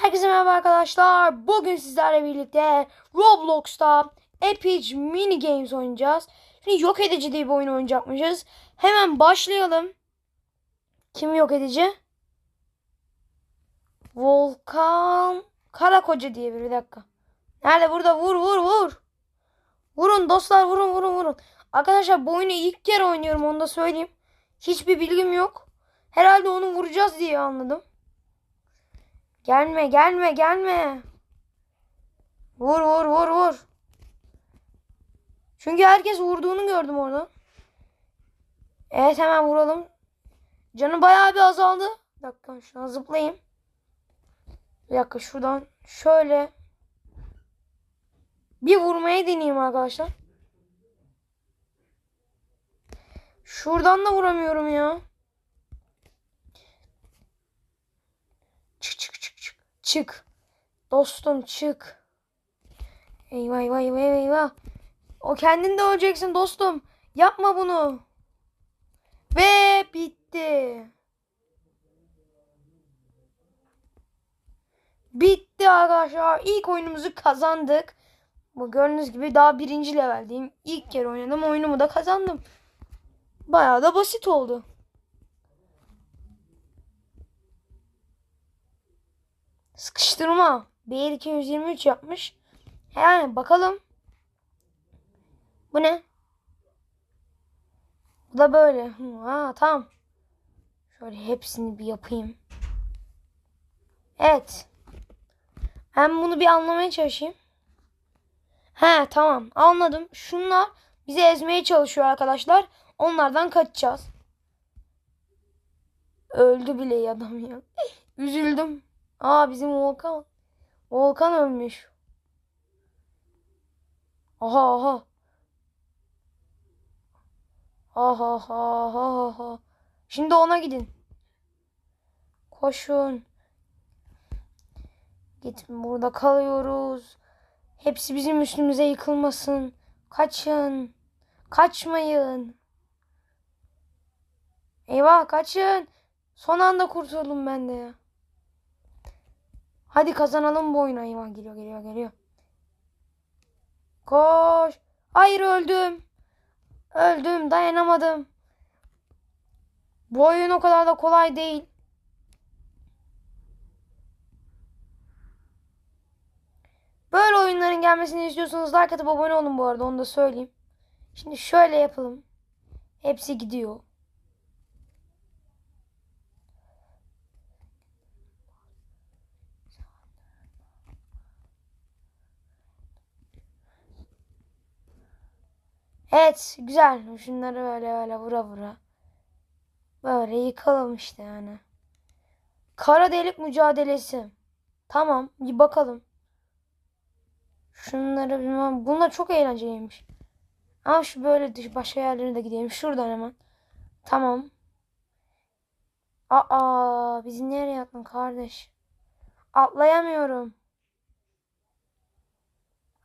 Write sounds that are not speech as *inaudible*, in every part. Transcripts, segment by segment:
Herkese merhaba arkadaşlar. Bugün sizlerle birlikte Roblox'ta Epic Mini Games oynayacağız. Şimdi yok edici diye bir oyun oynayacakmışız. Hemen başlayalım. Kim yok edici? Volkan Karakoca diye bir, bir dakika. Nerede burada? Vur vur vur. Vurun dostlar vurun vurun vurun. Arkadaşlar bu oyunu ilk kere oynuyorum onu da söyleyeyim. Hiçbir bilgim yok. Herhalde onu vuracağız diye anladım. Gelme gelme gelme. Vur vur vur vur. Çünkü herkes vurduğunu gördüm orada. Evet hemen vuralım. Canı bayağı bir azaldı. Bir dakika şuna zıplayayım. Bir dakika şuradan şöyle bir vurmaya deneyeyim arkadaşlar. Şuradan da vuramıyorum ya. Çık çık çık. Dostum çık. Eyvah eyvah eyvah eyvah. O kendin de öleceksin dostum. Yapma bunu. Ve bitti. Bitti arkadaşlar. İlk oyunumuzu kazandık. Bu gördüğünüz gibi daha birinci leveldeyim. İlk kere oynadım. Oyunumu da kazandım. Bayağı da basit oldu. Sıkıştırma. B223 yapmış. Yani bakalım. Bu ne? Bu da böyle. Ha tamam. Şöyle hepsini bir yapayım. Evet. Ben bunu bir anlamaya çalışayım. He tamam anladım. Şunlar bizi ezmeye çalışıyor arkadaşlar. Onlardan kaçacağız. Öldü bile adam ya. *laughs* Üzüldüm. Aa bizim Volkan. Volkan ölmüş. Aha aha. Aha aha aha. Şimdi ona gidin. Koşun. Git burada kalıyoruz. Hepsi bizim üstümüze yıkılmasın. Kaçın. Kaçmayın. Eyvah kaçın. Son anda kurtuldum ben de ya. Hadi kazanalım bu oyunu. Eyvah geliyor geliyor geliyor. Koş. Hayır öldüm. Öldüm dayanamadım. Bu oyun o kadar da kolay değil. Böyle oyunların gelmesini istiyorsanız like atıp abone olun bu arada onu da söyleyeyim. Şimdi şöyle yapalım. Hepsi gidiyor. Evet güzel. Şunları böyle böyle vura vura. Böyle yıkalım işte yani. Kara delik mücadelesi. Tamam bir bakalım. Şunları bilmem. Bunlar çok eğlenceliymiş. Ama şu böyle dış başka yerlerine de gidelim. Şuradan hemen. Tamam. Aa bizi nereye attın kardeş? Atlayamıyorum.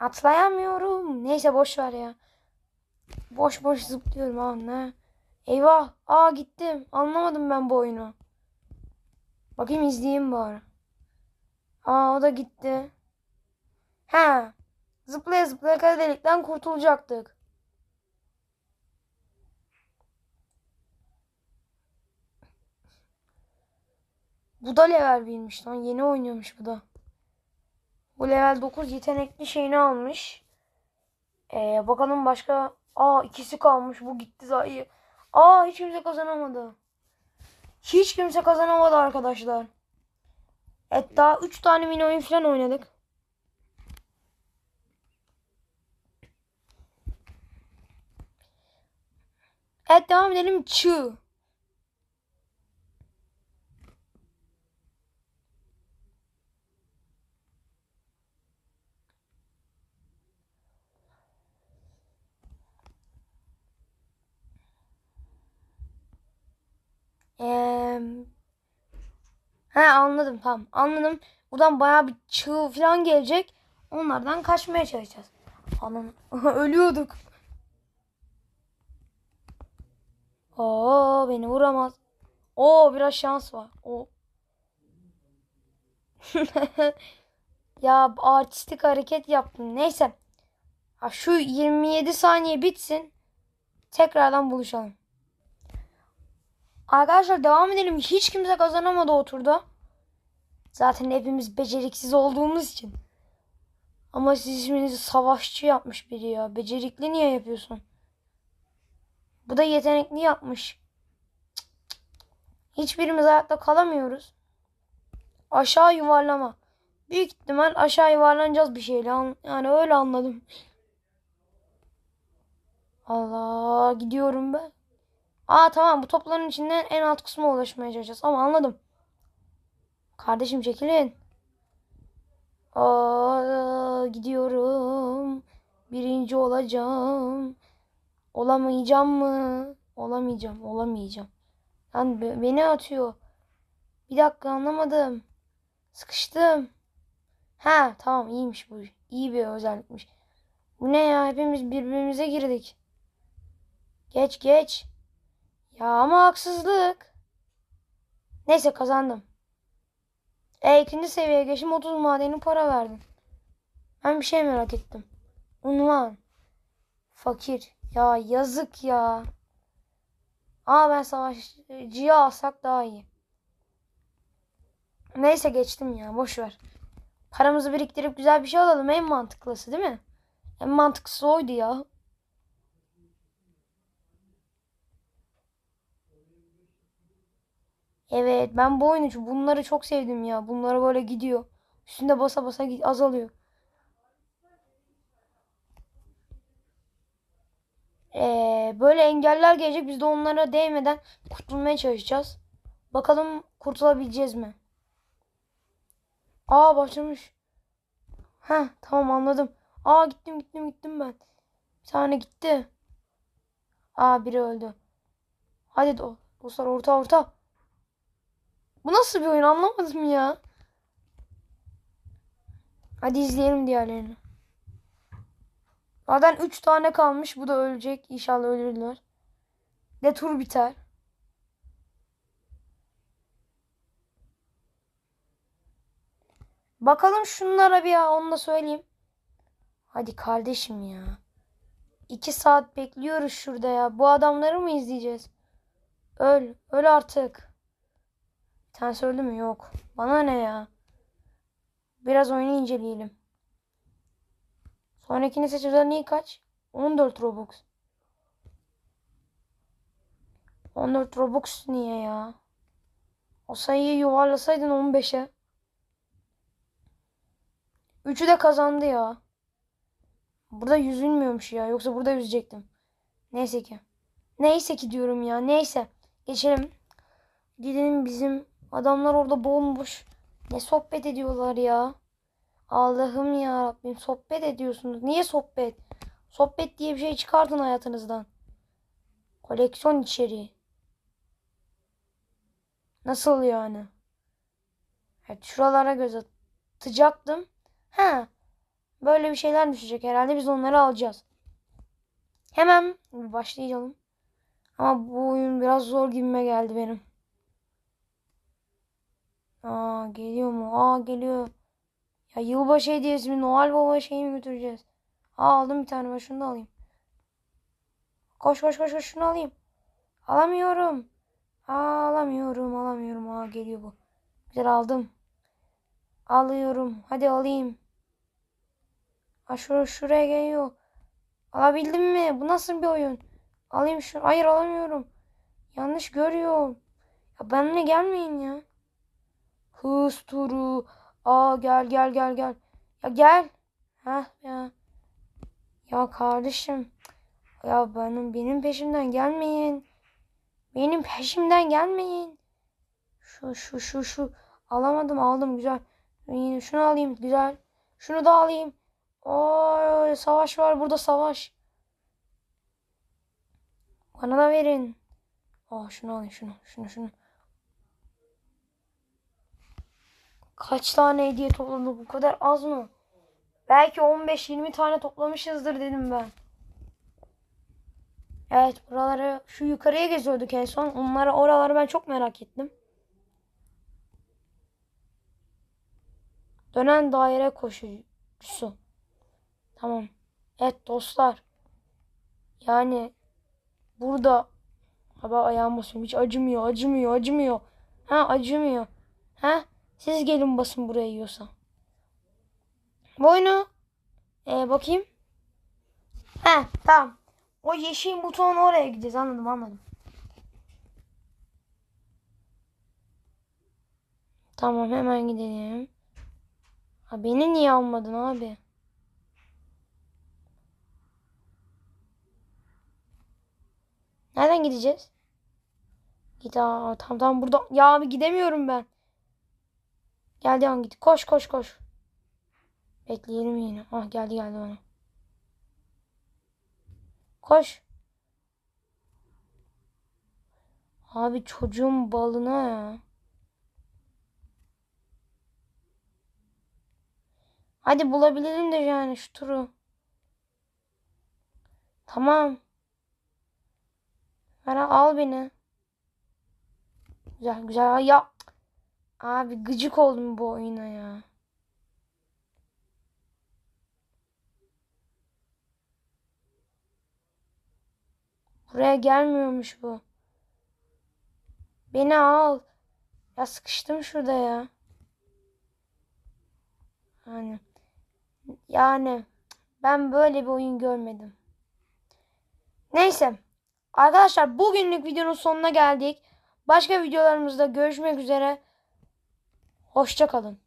Atlayamıyorum. Neyse boş ver ya. Boş boş zıplıyorum ha ne? Eyvah. Aa gittim. Anlamadım ben bu oyunu. Bakayım izleyeyim bari. Aa o da gitti. He. Zıplaya zıplaya kara delikten kurtulacaktık. Bu da level bilmiş lan. Yeni oynuyormuş bu da. Bu level 9 yetenekli şeyini almış. Ee, bakalım başka. Aa ikisi kalmış. Bu gitti zaten. Aa hiç kimse kazanamadı. Hiç kimse kazanamadı arkadaşlar. Daha 3 tane mini oyun falan oynadık. Evet devam edelim. Çığ. Ee, he anladım tamam anladım. Buradan bayağı bir çığ falan gelecek. Onlardan kaçmaya çalışacağız. Anam *laughs* ölüyorduk. Oo beni vuramaz. Oo biraz şans var. O *laughs* ya artistik hareket yaptım. Neyse. Ha, şu 27 saniye bitsin. Tekrardan buluşalım. Arkadaşlar devam edelim. Hiç kimse kazanamadı o. Zaten hepimiz beceriksiz olduğumuz için. Ama siz isminizi savaşçı yapmış biri ya. Becerikli niye yapıyorsun? Bu da yetenekli yapmış. Hiçbirimiz hayatta kalamıyoruz. Aşağı yuvarlama. Büyük ihtimal aşağı yuvarlanacağız bir şeyle. An- Yani öyle anladım. Allah gidiyorum ben. Aa tamam bu topların içinden en alt kısma ulaşmaya çalışacağız. Ama anladım. Kardeşim çekilin. Aa, gidiyorum. Birinci olacağım. Olamayacağım mı? Olamayacağım, olamayacağım. Lan be- beni atıyor. Bir dakika anlamadım. Sıkıştım. Ha tamam iyiymiş bu. İyi bir özellikmiş. Bu ne ya? Hepimiz birbirimize girdik. Geç geç. Ya ama haksızlık. Neyse kazandım. E ikinci seviyeye geçtim 30 madeni para verdim. Ben bir şey merak ettim. Unvan. Fakir. Ya yazık ya. Aa ben savaşçıyı alsak daha iyi. Neyse geçtim ya boş ver. Paramızı biriktirip güzel bir şey alalım en mantıklısı değil mi? En mantıklısı oydu ya. Evet ben bu oyunu bunları çok sevdim ya. Bunlara böyle gidiyor. Üstünde basa basa azalıyor. Ee, böyle engeller gelecek. Biz de onlara değmeden kurtulmaya çalışacağız. Bakalım kurtulabileceğiz mi? Aa başlamış. Heh tamam anladım. Aa gittim gittim gittim ben. Bir tane gitti. Aa biri öldü. Hadi do- dostlar orta orta. Bu nasıl bir oyun anlamadım ya. Hadi izleyelim diğerlerini. Zaten 3 tane kalmış. Bu da ölecek. İnşallah ölürler. De tur biter. Bakalım şunlara bir ya onu da söyleyeyim. Hadi kardeşim ya. 2 saat bekliyoruz şurada ya. Bu adamları mı izleyeceğiz? Öl. Öl artık. Tanesi öldü mü? Yok. Bana ne ya? Biraz oyunu inceleyelim. Sonrakini seç özelliği kaç? 14 Robux. 14 Robux niye ya? O sayıyı yuvarlasaydın 15'e. Üçü de kazandı ya. Burada yüzülmüyormuş ya. Yoksa burada yüzecektim. Neyse ki. Neyse ki diyorum ya. Neyse. Geçelim. Gidelim bizim adamlar orada bomboş. Ne sohbet ediyorlar ya. Allah'ım ya Rabbim sohbet ediyorsunuz. Niye sohbet? Sohbet diye bir şey çıkartın hayatınızdan. Koleksiyon içeriği. Nasıl yani? Evet şuralara göz atacaktım. Ha. Böyle bir şeyler düşecek herhalde biz onları alacağız. Hemen başlayalım. Ama bu oyun biraz zor gibime geldi benim. Aa geliyor mu? Aa geliyor. Ya yılbaşı hediyesi mi? Noel Baba şeyi mi götüreceğiz? Aa aldım bir tane ben şunu da alayım. Koş koş koş koş şunu alayım. Alamıyorum. Aa alamıyorum alamıyorum. Aa geliyor bu. Güzel aldım. Alıyorum. Hadi alayım. Aa şur şuraya geliyor. Alabildim mi? Bu nasıl bir oyun? Alayım şu. Hayır alamıyorum. Yanlış görüyorum. Ya benimle gelmeyin ya. Hız turu. Aa gel gel gel gel. Ya gel. Heh ya. Ya kardeşim. Ya benim benim peşimden gelmeyin. Benim peşimden gelmeyin. Şu şu şu şu. Alamadım aldım güzel. Yine şunu alayım güzel. Şunu da alayım. Oy savaş var burada savaş. Bana da verin. Oh şunu alayım şunu şunu şunu. Kaç tane hediye topladık bu kadar az mı? Belki 15-20 tane toplamışızdır dedim ben. Evet buraları şu yukarıya geziyorduk en son. Onları oraları ben çok merak ettim. Dönen daire koşucusu. Tamam. Evet dostlar. Yani burada Hava ayağım basıyorum. Hiç acımıyor, acımıyor, acımıyor. Ha acımıyor. Ha siz gelin basın buraya yiyorsa. Boynu. Ee, bakayım. He tamam. O yeşil buton oraya gideceğiz. Anladım anladım. Tamam hemen gidelim. Ha, beni niye almadın abi? Nereden gideceğiz? Git aa, tamam tamam burada. Ya abi gidemiyorum ben. Geldi an git. Koş koş koş. Bekleyelim yine. Ah geldi geldi bana. Koş. Abi çocuğun balına ya. Hadi bulabilirim de yani şu turu. Tamam. Ver al beni. Güzel güzel. Ya abi gıcık oldum bu oyuna ya. Buraya gelmiyormuş bu. Beni al. Ya sıkıştım şurada ya. Yani yani ben böyle bir oyun görmedim. Neyse. Arkadaşlar bugünlük videonun sonuna geldik. Başka videolarımızda görüşmek üzere. Hoşça kalın.